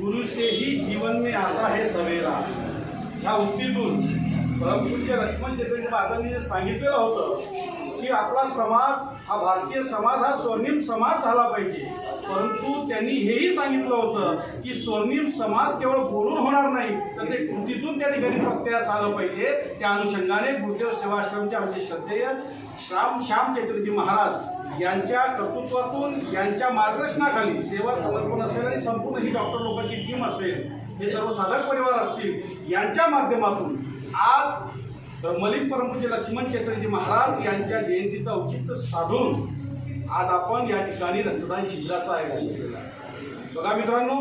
गुरु से ही जीवन में आता है सवेरा. ह्या उक्तीतून परमपूज्य लक्ष्मण चैतन्य महाराजांनी जे सांगितलेलं होतं की आपला समाज हा भारतीय समाज हा स्वर्णिम समाज झाला पाहिजे. परंतु त्यांनी हेही सांगितलं होतं की स्वर्णिम समाज केवळ बोलून होणार नाही तर ते कृतीतून त्या ठिकाणी प्रत्यास आलं पाहिजे. त्या अनुषंगाने गुरुदेव सेवाश्रमचे आमचे श्रद्धेय श्राम श्याम चैतन्यजी महाराज यांच्या कर्तृत्वातून यांच्या मार्गदर्शनाखाली सेवा समर्पण असेल आणि संपूर्ण ही डॉक्टर लोकांची टीम असेल हे सर्व साधक परिवार असतील यांच्या माध्यमातून आज तर मलिक परमपूज्य लक्ष्मण चक्रजी महाराज यांच्या जयंतीचं औचित्य साधून आज आपण या ठिकाणी रक्तदान शिबिराचं आयोजन केलेलं बघा मित्रांनो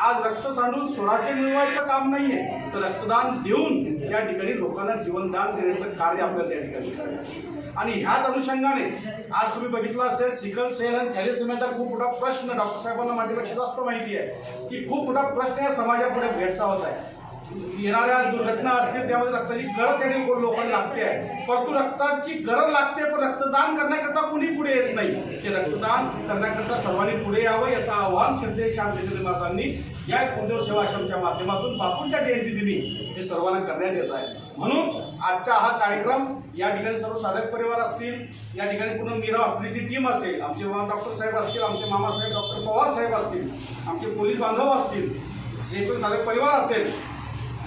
आज रक्त सांडून स्वराज्य मिळवायचं काम नाहीये तर रक्तदान देऊन या ठिकाणी लोकांना जीवनदान देण्याचं कार्य आपल्याला या ठिकाणी करायचं आणि ह्याच अनुषंगाने आज तुम्ही बघितलं असेल सिकल सेल आणि थॅलेसेमियाचा खूप मोठा प्रश्न डॉक्टर साहेबांना माझ्यापेक्षा जास्त माहिती आहे की खूप मोठा प्रश्न या समाजापुढे भेडसावत आहे. येणाऱ्या दुर्घटना असतील त्यामध्ये रक्ताची गरज त्या कोण लोकांना लागते आहे. परंतु रक्ताची गरज लागते पण रक्तदान करण्याकरता कुणी पुढे येत नाही. ते रक्तदान करण्याकरता सर्वांनी पुढे यावं याचं आव्हान श्रद्धे श्याम चैतन्य महाराजांनी या कुंदेव सेवाश्रमच्या माध्यमातून बापूंच्या जयंती दिनी हे सर्वांना करण्यात येत आहे. म्हणून आजचा हा कार्यक्रम या ठिकाणी सर्व साधक परिवार असतील या ठिकाणी पूर्ण मीरा हॉस्पिटलची टीम असेल आमचे डॉक्टर साहेब असतील आमचे मामासाहेब डॉक्टर पवार साहेब असतील आमचे पोलीस बांधव असतील जे पण साधक परिवार असेल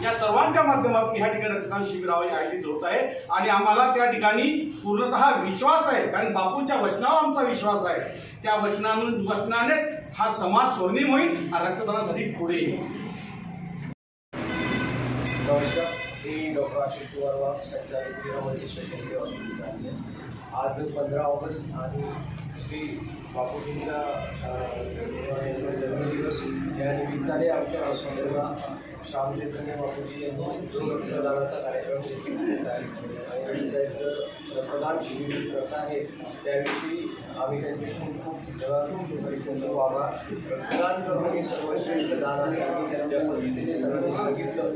या सर्वांच्या माध्यमातून ह्या ठिकाणी रक्तदान शिबिर आयोजित होत आहे. आणि आम्हाला त्या ठिकाणी पूर्णतः विश्वास आहे. कारण बापूंच्या वचनावर आमचा विश्वास आहे. त्या वचनानं वचनानेच हा समाज स्वर्णिम होईल. आणि रक्तदानासाठी पुढे येईल. नमस्कार. मी डॉक्टर आशिष कुमार आज पंधरा ऑगस्ट आणि श्री बापूजींचा जन्मदिवस या निमित्ताने आमच्या हॉस्पिटलला श्याम चैतन्य बापूजी यांनी जो रक्तदानाचा कार्यक्रम घेतला. आहे आणि त्याचं रक्तदान शिबिर करत आहे त्याविषयी आम्ही त्यांचे खूप खूप परिचंद्र करतो रक्तदान करणं हे सर्वश्रेष्ठ दान आहे. आणि त्यांच्या पद्धतीने सर्वांनी सांगितलं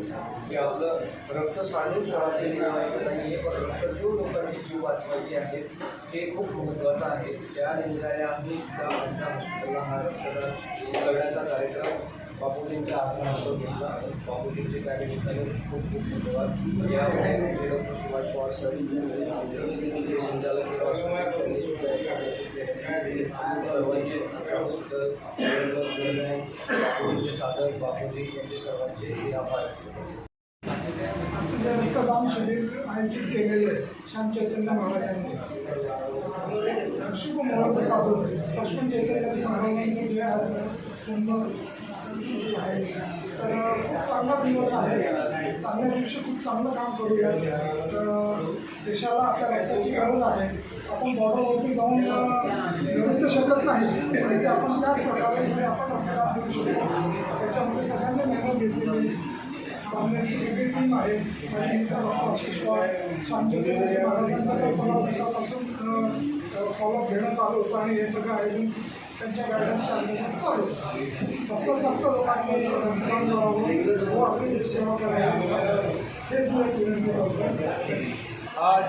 की आपलं रक्त साधून स्वराज्य नाही आहे. पण रक्त देऊन लोकांचे जीव वाचवायचे आहेत. हे खूप महत्त्वाचं आहे त्या निमित्ताने आम्ही त्या आमच्या हॉस्पिटलला हा रक्तदान करण्याचा कार्यक्रम बापूजींच्या हाताने घेतला. बापूजींचे त्या निमित्ताने खूप खूप धन्यवाद. यामध्ये जे डॉक्टर सुभाष पवार सर आमचे संचालक त्यांनी सुद्धा सर्वांचे बापूजींचे साधक बापूजी यांचे सर्वांचे आभार. रक्तदान शिबिर आयोजित केलेले आहे. श्याम चैतन्य महाराजांनी. शुभ मुहूर्त साधून लक्ष्मण चैतन्य महाराजांचे जे आज जन्म आहे. तर खूप चांगला दिवस आहे. चांगल्या दिवशी खूप चांगलं काम करूया. तर देशाला आपल्या रक्ताची गरज आहे. आपण बॉर्डरवरती जाऊन निवृत्त शकत नाही. ते आपण त्याच प्रकारे आपण रक्तदान देऊ शकतो. त्याच्यामध्ये सगळ्यांना मेहनत घेतलेली सामन्याची सगळी टीम आहे. आणि डॉक्टर शिशवाळ शांतदेव महाराजांचा कल्पना पंधरा दिवसापासून फॉलोअप घेणं चालू होतं आणि हे सगळं आयोजन त्यांच्या गायडन्सच्या अंतर्गत चालू होतं. जास्तीत जास्त लोकांनी रक्तदान करावं व आपली सेवा करायला हेच मी विनंती करतो. आज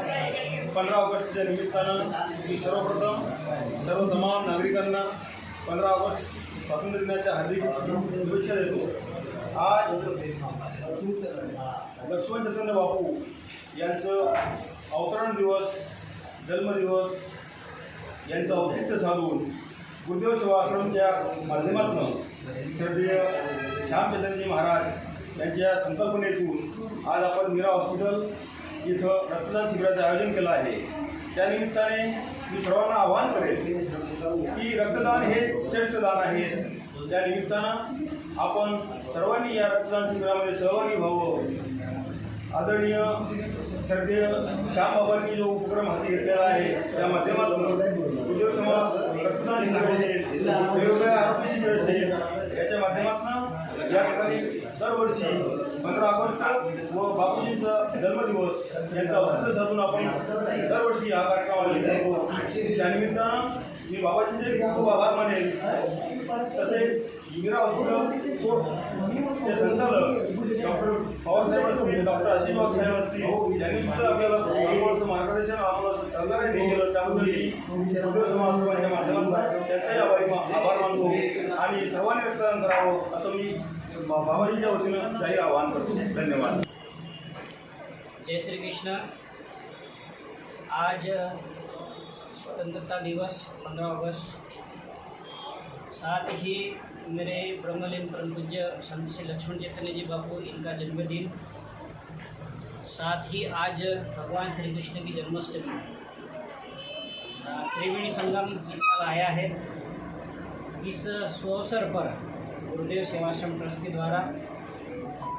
पंधरा ऑगस्टच्या निमित्तानं मी सर्वप्रथम सर्व तमाम नागरिकांना पंधरा ऑगस्ट स्वातंत्र्य दिनाच्या हार्दिक शुभेच्छा देतो. आज लक्ष्मण चंद्र बापू यांचं अवतरण दिवस जन्मदिवस यांचं औचित्य साधून गुरुदेव सेवाश्रमच्या माध्यमातून श्रद्धेय श्यामचंद्रजी महाराज यांच्या संकल्पनेतून आज आपण मीरा हॉस्पिटल इथं रक्तदान शिबिराचं आयोजन केलं आहे. त्यानिमित्ताने मी सर्वांना आवाहन करेन की रक्तदान हे श्रेष्ठ दान आहे. त्या निमित्तानं आपण सर्वांनी या रक्तदान शिबिरामध्ये सहभागी व्हावं. आदरणीय श्रद्धेय श्यामबाबांनी जो उपक्रम हाती घेतलेला आहे त्या माध्यमातून उद्योग समाज रक्तदान शिबिर असेल वेगवेगळ्या आरोग्य शिबिर असेल याच्या माध्यमातून या ठिकाणी दरवर्षी पंधरा ऑगस्ट व बापूजींचा जन्मदिवस यांचा औचित्य साधून आपण दरवर्षी हा कार्यक्रम त्यानिमित्तानं मी बाबाजींचे खूप खूप आभार मानेल. तसेच मीरा हॉस्पिटल चे संचालक डॉक्टर पवार साहेब असतील म्हणजे डॉक्टर आशीर्वाद साहेब असतील त्यांनी सुद्धा आपल्याला आम्हाला मार्गदर्शन आम्हाला असं सहकार्य केलं त्याबद्दल मी समाजसेवाच्या माध्यमातून त्यांचाही आभारी आभार मानतो आणि सर्वांनी रक्तदान करावं असं मी बा- बाबाजींच्या वतीनं जाहीर आवाहन करतो. धन्यवाद. जय श्री कृष्ण. आज स्वतंत्रता दिवस पंधरा ऑगस्ट. साथ ही मेरे ब्रह्मलीन परम पूज्य संत श्री लक्ष्मण चैतन्य जी बापू, इनका जन्मदिन। साथ ही आज भगवान श्री कृष्ण की जन्माष्टमी। त्रिवेणी संगम इस साल आया है। इस सुअवसर पर गुरुदेव सेवाश्रम ट्रस्ट के द्वारा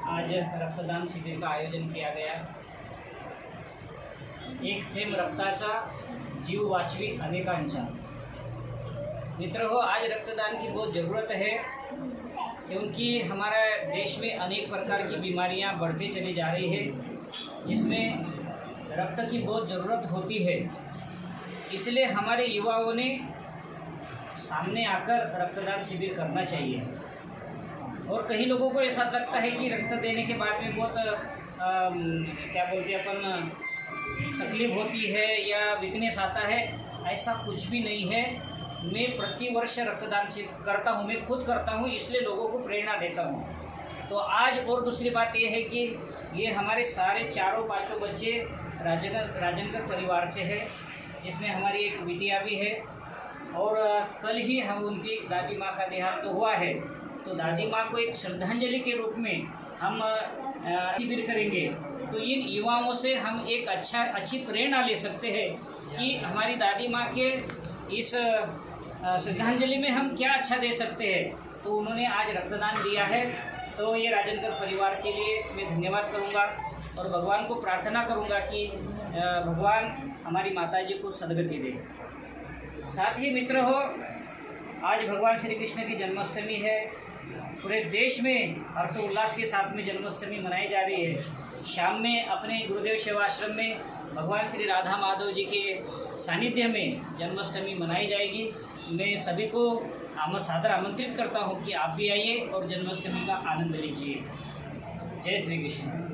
आज रक्तदान शिबिर का आयोजन किया गया। एक थेंब रक्ताचा जीव वाचवी अनेकांचा। मित्र हो आज रक्तदान की बहुत ज़रूरत है, क्योंकि हमारे देश में अनेक प्रकार की बीमारियाँ बढ़ती चली जा रही है, जिसमें रक्त की बहुत ज़रूरत होती है। इसलिए हमारे युवाओं ने सामने आकर रक्तदान शिविर करना चाहिए। और कई लोगों को ऐसा लगता है कि रक्त देने के बाद में बहुत क्या बोलते हैं, अपन, तकलीफ़ होती है या वीकनेस आता है, ऐसा कुछ भी नहीं है। मैं प्रति वर्ष रक्तदान से करता हूँ, मैं खुद करता हूँ, इसलिए लोगों को प्रेरणा देता हूँ। तो आज और दूसरी बात यह है कि ये हमारे सारे चारों पाँचों बच्चे राजनगर राजनगर परिवार से है, जिसमें हमारी एक बिटिया भी है, और कल ही हम उनकी दादी माँ का देहांत तो हुआ है। तो दादी माँ को एक श्रद्धांजलि के रूप में हम शिविर करेंगे। तो इन युवाओं से हम एक अच्छा अच्छी प्रेरणा ले सकते हैं कि हमारी दादी माँ के इस श्रद्धांजलि में हम क्या अच्छा दे सकते हैं? तो उन्होंने आज रक्तदान दिया है। तो ये राजेंद्र परिवार के लिए मैं धन्यवाद करूँगा और भगवान को प्रार्थना करूँगा कि भगवान हमारी माता जी को सदगति दे। साथ ही मित्र हो, आज भगवान श्री कृष्ण की जन्माष्टमी है। पूरे देश में हर्षोल्लास के साथ में जन्माष्टमी मनाई जा रही है। शाम में अपने गुरुदेव सेवाश्रम में भगवान श्री राधा माधव जी के सानिध्य में जन्माष्टमी मनाई जाएगी। मैं सभी को आम, सादर आमंत्रित करता हूँ कि आप भी आइए और जन्माष्टमी का आनंद लीजिए। जय श्री कृष्ण।